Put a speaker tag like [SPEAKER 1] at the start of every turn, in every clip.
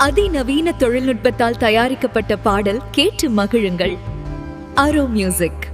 [SPEAKER 1] அதிநவீன தொழில்நுட்பத்தால் தயாரிக்கப்பட்ட பாடல் கேட்டு மகிழுங்கள். அரோ மியூசிக்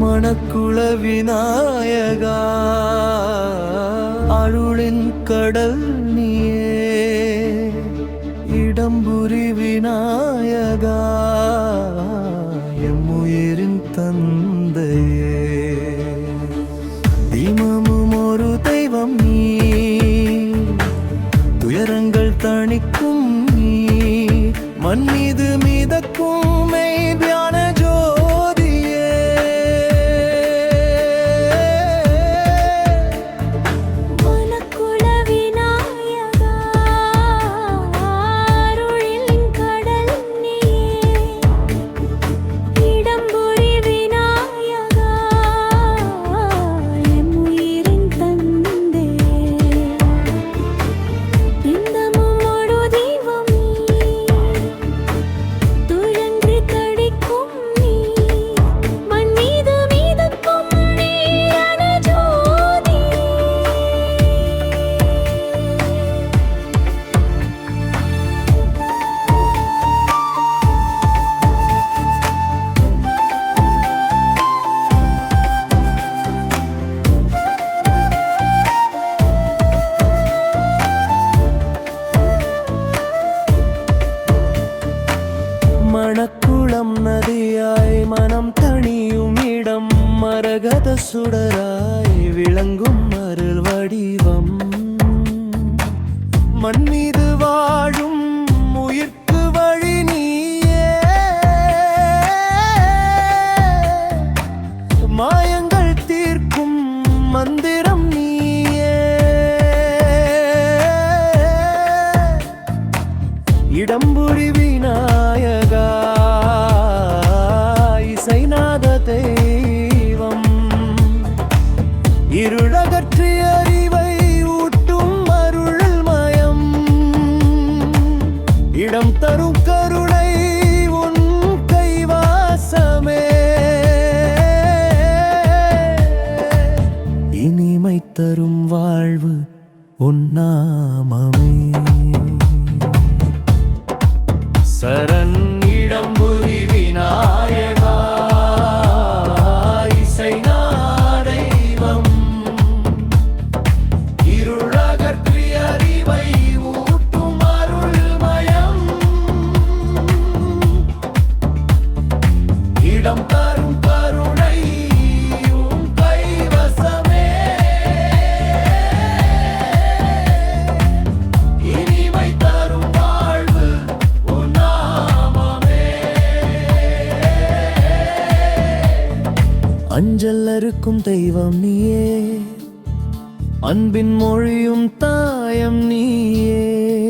[SPEAKER 2] மணக்குள விநாயகா அருளின் கடல் நீயே இடம்புரி விநாயகா எம்முயிரின் தந்தையே. தீமமும் ஒரு தெய்வம் நீ. துயரங்கள் தணிக்கும் நீ. மன்னிது மரகத சுடராய் விளங்கும் அருள் வடிவம். மண் மீது வாழும் உயிர்க்கு வழி நீயே. மாயங்கள் தீர்க்கும் மந்திர ఉన్నామమే அஞ்சல் அறுக்கும் தெய்வம் நீயே. அன்பின் மொழியும் தாயம் நீயே.